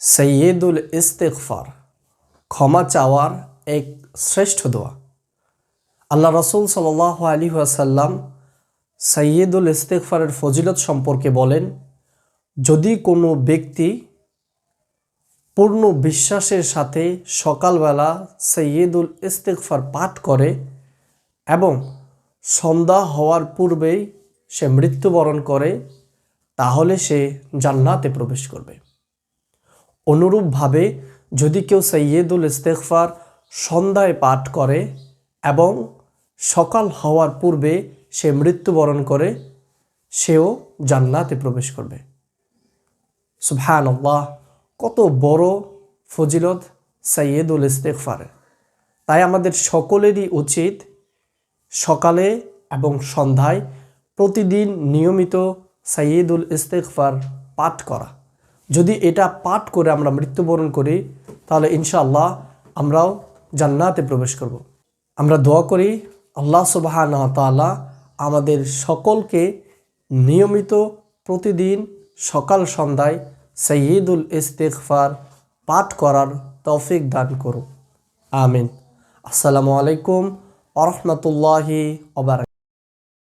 সৈয়দুল ইস্তেকফার ক্ষমা চাওয়ার এক শ্রেষ্ঠ দোয়া। আল্লাহ রসুল সাল আলী আসাল্লাম সৈয়দুল ইস্তেকফারের ফজিলত সম্পর্কে বলেন, যদি কোনো ব্যক্তি পূর্ণ বিশ্বাসের সাথে সকালবেলা সৈয়দুল ইস্তেকফার পাঠ করে এবং সন্ধ্যা হওয়ার পূর্বেই সে মৃত্যুবরণ করে, তাহলে সে জান্নাতে প্রবেশ করবে। অনুরূপভাবে যদি কেউ সৈয়দুল ইস্তেকফার সন্ধ্যায় পাঠ করে এবং সকাল হওয়ার পূর্বে সে মৃত্যুবরণ করে, সেও জান্নাতে প্রবেশ করবে। সুবহান আল্লাহ কত বড় ফজিলত সৈয়দুল ইস্তেকফারের তাই আমাদের সকলেরই উচিত সকালে এবং সন্ধ্যায় প্রতিদিন নিয়মিত সাইয়দুল ইস্তেকফার পাঠ করা। যদি এটা পাঠ করে আমরা মৃত্যুবরণ করি, তাহলে ইনশাআল্লাহ আমরাও জান্নাতে প্রবেশ করব। আমরা দোয়া করি, আল্লাহ সুবাহ তাআলা আমাদের সকলকে নিয়মিত প্রতিদিন সকাল সন্ধ্যায় সৈয়দুল ইস্তেকফার পাঠ করার তৌফিক দান করুন আমিন। আসসালামু আলাইকুম আরহামতুল্লাহি ওবার